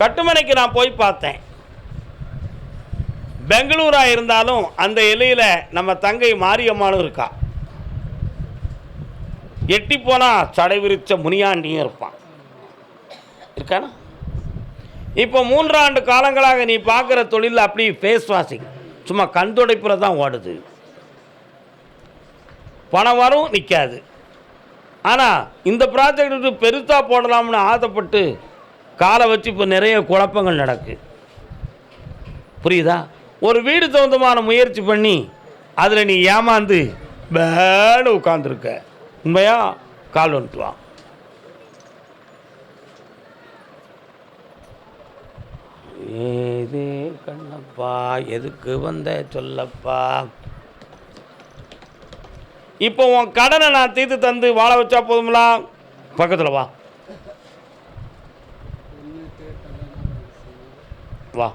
கட்டுமனைக்கு நான் போய் பார்த்தேன். பெங்களூராக இருந்தாலும் அந்த இலையில் நம்ம தங்கை மாரியம்மாளும் இருக்கா. எட்டி போனால் சடை விரிச்ச முனியாண்டியும் இருப்பான். இருக்கானா? இப்போ மூன்றாண்டு காலங்களாக நீ பார்க்குற தொழில் அப்படி ஃபேஸ் வாஷிங் சும்மா கண் துடைப்பில் தான் ஓடுது. பணம் வரும் நிற்காது ஆனால் இந்த ப்ராஜெக்ட் பெருசாக போடலாம்னு ஆசைப்பட்டு காலை வச்சு இப்போ நிறைய குழப்பங்கள் நடக்கு. புரியுதா? ஒரு வீடு சொந்தமான முயற்சி பண்ணி அதில் நீ ஏமாந்து வேலை உட்காந்துருக்க உண்மையா? கால் வந்துட்டு வா. ஏதே கண்ணப்பா எதுக்கு வந்த சொல்லப்பா? இப்போ உன் கடனை நான் தீர்த்து தந்து வாழ வச்சா போதுங்களா பக்கத்தில் வா. வா.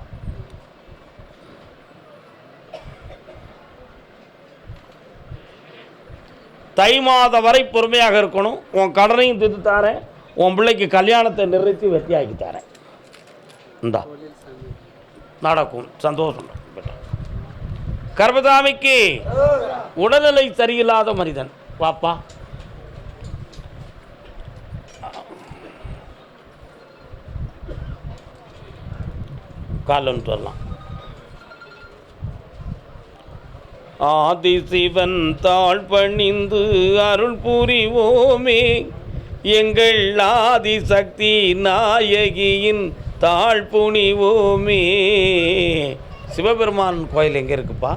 தை மாதம் வரை பொறுமையாக இருக்கணும். உன் கடனையும் தீர்த்து தாரேன். உன் பிள்ளைக்கு கல்யாணத்தை நிறுத்தி வெற்றியாக்கி தரேன். இந்தா. நடக்கும். சந்தோஷம். கர்மதாமிக்கு உடல்நிலை சரியில்லாத மனிதன். வாப்பா. கால் வந்துட்டு வரலாம். ஆதிசிவன் தாழ் பணிந்து அருள் புரிவோமே எங்கள் ஆதிசக்தி நாயகியின் தாழ் புனிவோமே. சிவபெருமான் கோயில் எங்கே இருக்குப்பா?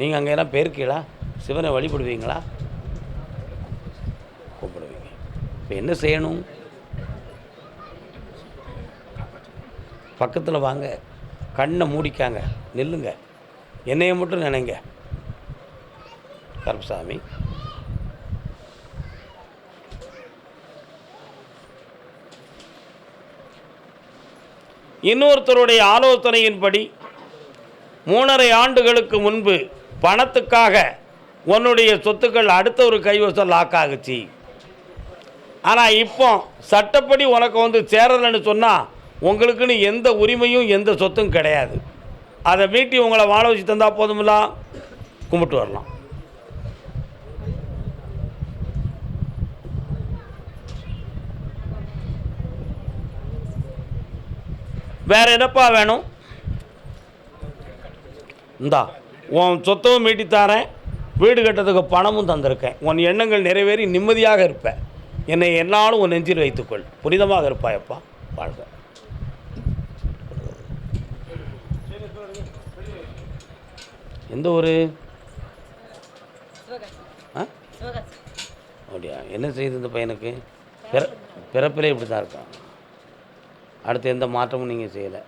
நீங்கள் அங்கே எல்லாம் போயிருக்கீங்களா சிவனை வழிபடுவீங்களா? கூப்பிடுவீங்க. இப்போ என்ன செய்யணும்? பக்கத்தில் வாங்க. கண்ணை மூடிக்காங்க. நில்லுங்க. என்னையை மட்டும் நினைங்க. கருப்பசாமி. இன்னொருத்தருடைய ஆலோசனையின்படி மூணரை ஆண்டுகளுக்கு முன்பு பணத்துக்காக உன்னுடைய சொத்துக்கள் அடுத்த ஒரு கைவசம் லாக் ஆகுச்சு. ஆனால் இப்போ சட்டப்படி உனக்கு வந்து சேரலைன்னு சொன்னால் உங்களுக்குன்னு எந்த உரிமையும் எந்த சொத்தும் கிடையாது. அதை மீட்டி உங்களை வாழ வச்சு தந்தால் போதுமில்ல. கும்பிட்டு வரலாம். வேறு என்னப்பா வேணும்? இந்தா உன் சொத்தவும் மீட்டி தாரேன். வீடு கட்டுறதுக்கு பணமும் தந்திருக்கேன். உன் எண்ணங்கள் நிறைவேறி நிம்மதியாக இருப்பேன் என்னை என்னாலும் உன் நெஞ்சில் வைத்துக்கொள். புனிதமாக இருப்பாயப்பா. வாழ்க. எந்த ஊர்? ஆ? அப்படியா? என்ன செய்யுது இந்த பையனுக்கு? பிற பிறப்பிலே இப்படி தான் இருக்கான். அடுத்து எந்த மாற்றமும் நீங்கள் செய்யலை.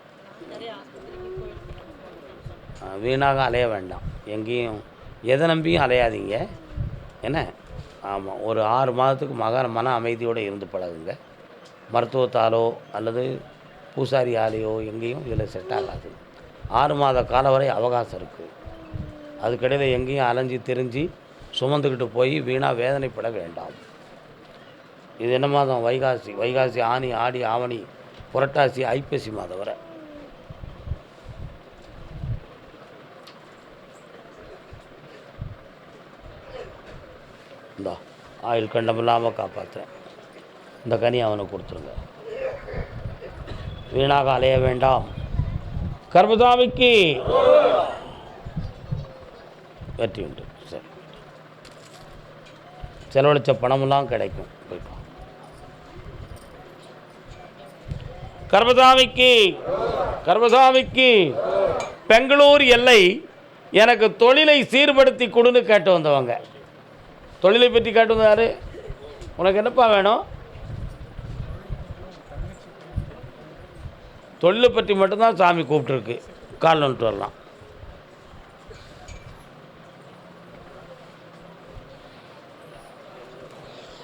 வீணாக அலைய வேண்டாம். எங்கேயும் எதை நம்பியும் அலையாதீங்க. என்ன? ஆமாம் ஒரு ஆறு மாதத்துக்கு மக மன அமைதியோடு இருந்து பழகுங்க. மருத்துவத்தாலோ அல்லது பூசாரி ஆலையோ எங்கேயும் இதில் செட் ஆகாது. ஆறு மாத காலம் வரை அவகாசம் இருக்குது அதுக்கிடையில் எங்கேயும் அலைஞ்சு திரிஞ்சு சுமந்துக்கிட்டு போய் வீணாக வேதனைப்பட வேண்டாம். இது என்ன மாதம்? வைகாசி. வைகாசி ஆனி ஆடி ஆவணி புரட்டாசி ஐப்பசி மாதம் வரை. இந்தா ஆயுள் கண்டம் இல்லாமல் காப்பாற்றுறேன் இந்த கனி அவனுக்கு கொடுத்துருங்க. வீணாக அலைய வேண்டாம். கர்மதாமிக்கு வெற்றி உண்டு. சரி. செலவழித்த பணமெல்லாம் கிடைக்கும். கர்மசாமிக்கு கர்மசாமிக்கு பெங்களூர் எல்லை எனக்கு தொழிலை சீர்படுத்தி கொடுன்னு கேட்டு வந்தவங்க. தொழிலை பற்றி கேட்டு வந்தார் உனக்கு என்னப்பா வேணும்? தொழிலை பற்றி மட்டும்தான் சாமி கூப்பிட்டுருக்கு. கால் வந்துட்டு வரலாம்.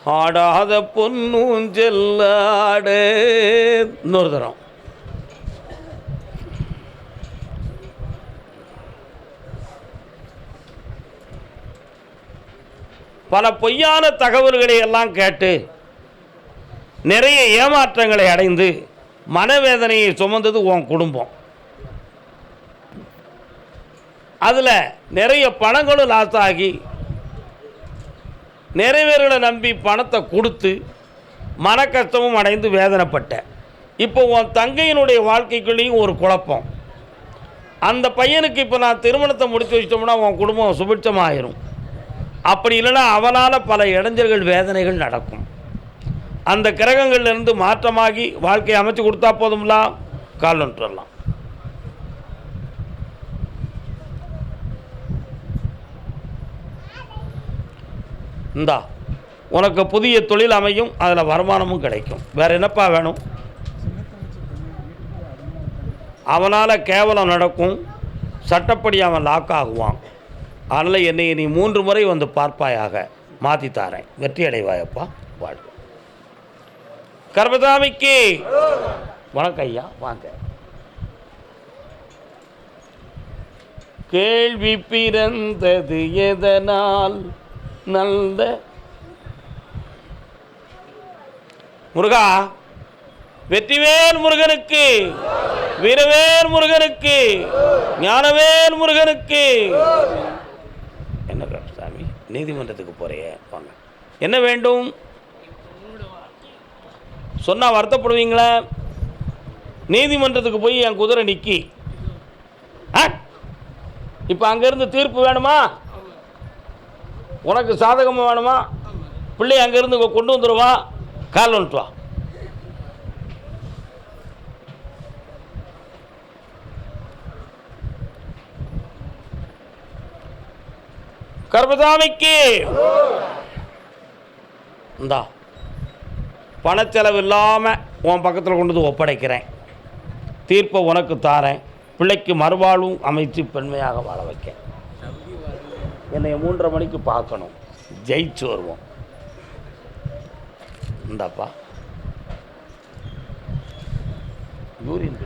ஆடாத பொன்னூஞ்செல்லாடு இன்னொரு தரம். பல பொய்யான தகவல்களை எல்லாம் கேட்டு நிறைய ஏமாற்றங்களை அடைந்து மனவேதனையை சுமந்தது உன் குடும்பம். அதில் நிறைய பணங்களும் லாஸ் ஆகி நிறைவேறலை நம்பி பணத்தை கொடுத்து மன கஷ்டமும் அடைந்து வேதனைப்பட்ட இப்போ உன் தங்கையினுடைய வாழ்க்கைக்குள்ளேயும் ஒரு குழப்பம். அந்த பையனுக்கு இப்போ நான் திருமணத்தை முடித்து வச்சிட்டோம்னா உன் குடும்பம் சுபிட்சமாயிரும். அப்படி இல்லைன்னா அவனால் பல இடைஞ்சல்கள் வேதனைகள் நடக்கும். அந்த கிரகங்கள்லேருந்து மாற்றமாகி வாழ்க்கையை அமைச்சு கொடுத்தா போதும்லாம் கால் வரலாம் இந்தா உனக்கு புதிய தொழில் அமையும் அதில் வருமானமும் கிடைக்கும். வேறு என்னப்பா வேணும்? அவனால் கேவலம் நடக்கும். சட்டப்படி அவன் லாக் ஆகுவான். அதனால் என்னை நீ மூன்று முறை வந்து பார்ப்பாயாக. மாற்றி தாரேன். வெற்றி அடைவாயப்பா வாழ்க்கை கர்மசாமிக்கு. வணக்கம் ஐயா வாங்க. கேள்வி பிறந்தது எதனால்? நல்ல. முருகா வெற்றிவேல் முருகனுக்கு வீரவேல் முருகனுக்கு ஞானவேல் முருகனுக்கு. என்ன சாமி நீதிமன்றத்துக்கு போறியே வாங்க. என்ன வேண்டும்? சொன்னால் வருத்தப்படுவீங்களா? நீதிமன்றத்துக்கு போய் என் குதிரை நிற்கி ஆ? இப்போ அங்கேருந்து தீர்ப்பு வேணுமா? உனக்கு சாதகமாக வேணுமா? பிள்ளை அங்கேருந்து கொண்டு வந்துடுவா கால் வந்துட்டு கர்பதாமிக்கு இந்தா. பணச்செலவு இல்லாமல் உன் பக்கத்தில் கொண்டு வந்து ஒப்படைக்கிறேன். தீர்ப்பை உனக்கு தாரேன். பிள்ளைக்கு மறுவாழ்வும் அமைச்சு பெண்மையாக வாழ வைக்க என்னை மூன்றரை மணிக்கு பார்க்கணும். ஜெயிச்சு வருவோம். இந்தாப்பா. யூரின்